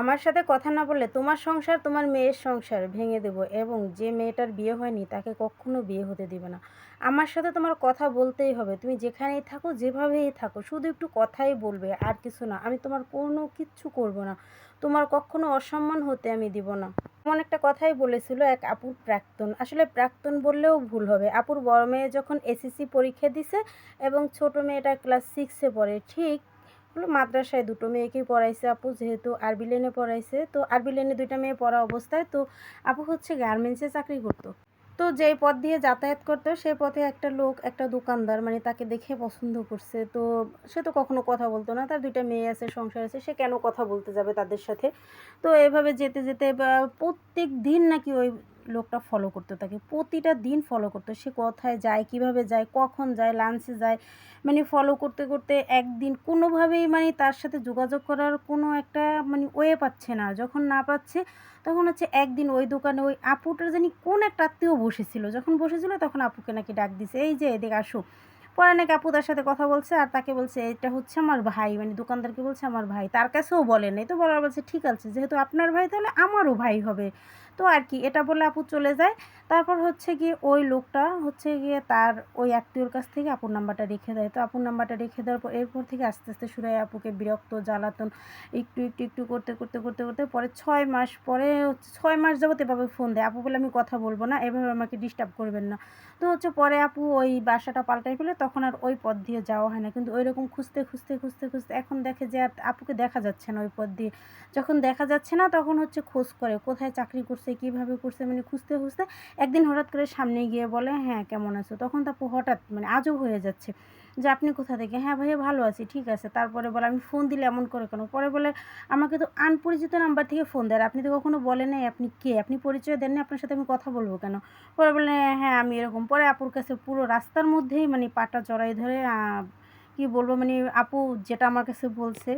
আমার সাথে কথা না বললে তোমার সংসার তোমার মেয়ের সংসার ভেঙে দেবো এবং যে মেয়েটার বিয়ে হয়নি তাকে কখনো বিয়ে হতে দিবে না। আমার সাথে তোমার কথা বলতেই হবে। তুমি যেখানেই থাকো, যেভাবেই থাকো, শুধু একটু কথাই বলবে, আর কিছু না। আমি তোমার কোনো কিচ্ছু করব না। তোমার কখনো অসম্মান হতে আমি দিব না। এমন একটা কথাই বলেছিল এক আপুর প্রাক্তন। আসলে প্রাক্তন বললেও ভুল হবে। আপুর বড় মেয়ে যখন এসএসসি পরীক্ষা দিছে এবং ছোট মেয়েটা ক্লাস সিক্সে পড়ে, ঠিক মাদ্রাসায় দুটো মেয়েকেই পড়াইছে আপু, যেহেতু আরবি লেনে পড়াইছে। তো আরবি লেনে দুইটা মেয়ে পড়া অবস্থায়, তো আপু হচ্ছে গার্মেন্টসে চাকরি করতো। তো যেই পথ দিয়ে যাতায়াত করতো, সেই পথে একটা লোক, একটা দোকানদার মানে তাকে দেখে পছন্দ করছে। তো সে তো কখনো কথা বলতো না, তার দুইটা মেয়ে আছে, সংসার আছে, সে কেন কথা বলতে যাবে তাদের সাথে? তো এভাবে যেতে যেতে প্রত্যেক দিন নাকি ওই লোকটা ফলো করতে থাকে প্রতিটা দিন ফলো করতো। সে কোথায় যায়, কীভাবে যায়, কখন যায় লাঞ্চে যায় মানে ফলো করতে করতে একদিন কোনোভাবেই মানে তার সাথে যোগাযোগ করার কোনো একটা মানে ওয়ে পাচ্ছে না। যখন না পাচ্ছে, তখন হচ্ছে একদিন ওই দোকানে ওই আপুটার জানি কোন একটা আত্মীয় বসেছিল। যখন বসেছিল, তখন আপুকে নাকি ডাক দিছে, এই যে এদিকে আসো। পরে নাকি আপু তার সাথে কথা বলছে আর তাকে বলছে, এটা হচ্ছে আমার ভাই। মানে দোকানদারকে বলছে, আমার ভাই। তার কাছেও বলে নাই। তো বলার বলছে, ঠিক আছে, যেহেতু আপনার ভাই, তাহলে আমারও ভাই হবে। তো আর কি এটা বলে আপু চলে যায়। তারপর হচ্ছে গিয়ে ওই লোকটা হচ্ছে গিয়ে তার ওই আত্মীয়র কাছ থেকে আপুর নাম্বারটা রেখে দেয়। তো আপুর নাম্বারটা রেখে দেওয়ার পর এরপর থেকে আস্তে আস্তে হয় আপুকে বিরক্ত, জ্বালাতন, একটু একটু একটু করতে করতে করতে করতে পরে ছয় মাস পরে হচ্ছে, ছয় মাস যাবত এভাবে ফোন দেয়। আপু বলে, আমি কথা বলব না, এভাবে আমাকে ডিস্টার্ব করবেন না। তো হচ্ছে পরে আপু ওই বাসাটা পাল্টাই ফেলে, তখন আর ওই পথ দিয়ে যাওয়া হয় না। কিন্তু ওই রকম খুঁজতে খুঁজতে খুঁজতে খুঁজতে এখন দেখে যে আপুকে দেখা যাচ্ছে না ওই পথ দিয়ে। যখন দেখা যাচ্ছে না, তখন হচ্ছে খোঁজ করে, কোথায় চাকরি করছে? কীভাবে করছে মানে খুঁজতে খুঁজতে একদিন হঠাৎ করে সামনে গিয়ে বলে হ্যাঁ কেমন আছো? তখন তো আপু হঠাৎ মানে আজও হয়ে যাচ্ছে যে, আপনি কোথা থেকে? হ্যাঁ ভাইয়া, ভালো আছি, ঠিক আছে। তারপরে বলে, আমি ফোন দিলে এমন করে কেন? পরে বলে, আমাকে তো আনপরিচিত নাম্বার থেকে ফোন দেয় আপনি তো কখনো বলেন নাই আপনি কে? আপনি পরিচয় দেননি আপনার সাথে আমি কথা বলব কেন? পরে বলে হ্যাঁ আমি এরকম। পরে আপুর কাছে পুরো রাস্তার মধ্যেই মানে পাটা জড়াই ধরে কি বলব মানে আপু যেটা আমার কাছে বলছে,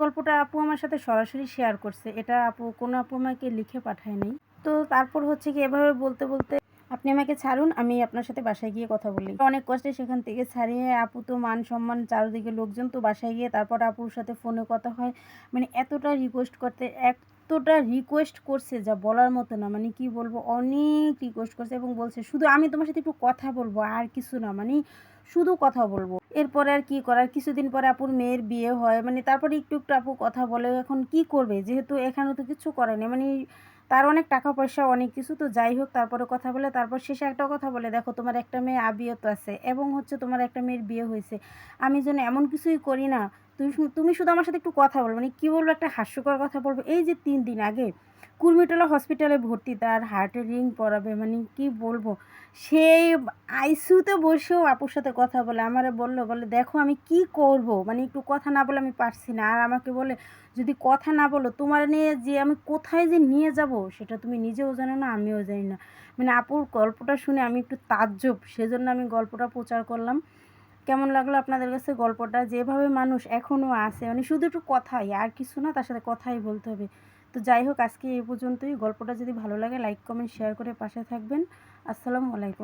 গল্পটা আপু আমার সাথে সরাসরি শেয়ার করছে। এটা আপু, কোনো আপু আমাকে লিখে পাঠায়নি তো তারপর হচ্ছে কি এভাবে বলতে বলতে আপনি আমাকে ছাড়ুন, আমি আপনার সাথে বাসায় গিয়ে কথা বলি। অনেক কষ্টে সেখান থেকে ছাড়িয়ে আপু তো মান সম্মান, চারদিকে লোকজন তো বাসায় গিয়ে তারপর আপুর সাথে ফোনে কথা হয়। মানে এতটা রিকোয়েস্ট করতে, এতটা রিকোয়েস্ট করছে যা বলার মতো না মানে কি বলব, অনেক রিকোয়েস্ট করছে এবং বলছে, শুধু আমি তোমার সাথে একটু কথা বলব, আর কিছু না মানে শুধু কথা বলব। এরপরে আর কি করার, কিছুদিন পরে আপুর মেয়ের বিয়ে হয় মানে তারপরে একটু একটু আপু কথা বলে, এখন কি করবে? যেহেতু এখানে তো কিছু করেনি মানে তার অনেক টাকা পয়সা অনেক কিছু, তো যাই হোক, তারপরে কথা বলে, তারপর শেষে একটা কথা বলে, দেখো, তোমার একটা মেয়ে আবিয়ত আছে এবং হচ্ছে তোমার একটা মেয়ের বিয়ে হয়েছে। আমি যেন এমন কিছুই করি না তুমি তুমি শুধু আমার সাথে একটু কথা বলব মানে কী বলব একটা হাস্যকর কথা বলব? এই যে তিন দিন আগে কুর্মিটোলা হসপিটালে ভর্তি, তার হার্টের রিং পরাবে মানে কি বলব? সেই আইসিউতে বসেও আপুর সাথে কথা বলে, আমারে বলল বলে দেখো আমি কি করব? মানে একটু কথা না বলে আমি পারছি না। আর আমাকে বলে, যদি কথা না বলো, তোমার নিয়ে যে আমি কোথায় যে নিয়ে যাব, সেটা তুমি নিজেও জানো না, আমিও জানি না। মানে আপুর গল্পটা শুনে আমি একটু তাজ্জব, সেজন্য আমি গল্পটা প্রচার করলাম। কেমন লাগল আপনাদের কাছে গল্পটা? যেভাবে মানুষ এখনও আছে মানে শুধু একটু কথাই, আর কিছু না, তার সাথে কথাই বলতে হবে। তো যাই হোক, আজকে এই পর্যন্তই। গল্পটা যদি ভালো লাগে লাইক কমেন্ট শেয়ার করে পাশে থাকবেন। আসসালামু আলাইকুম।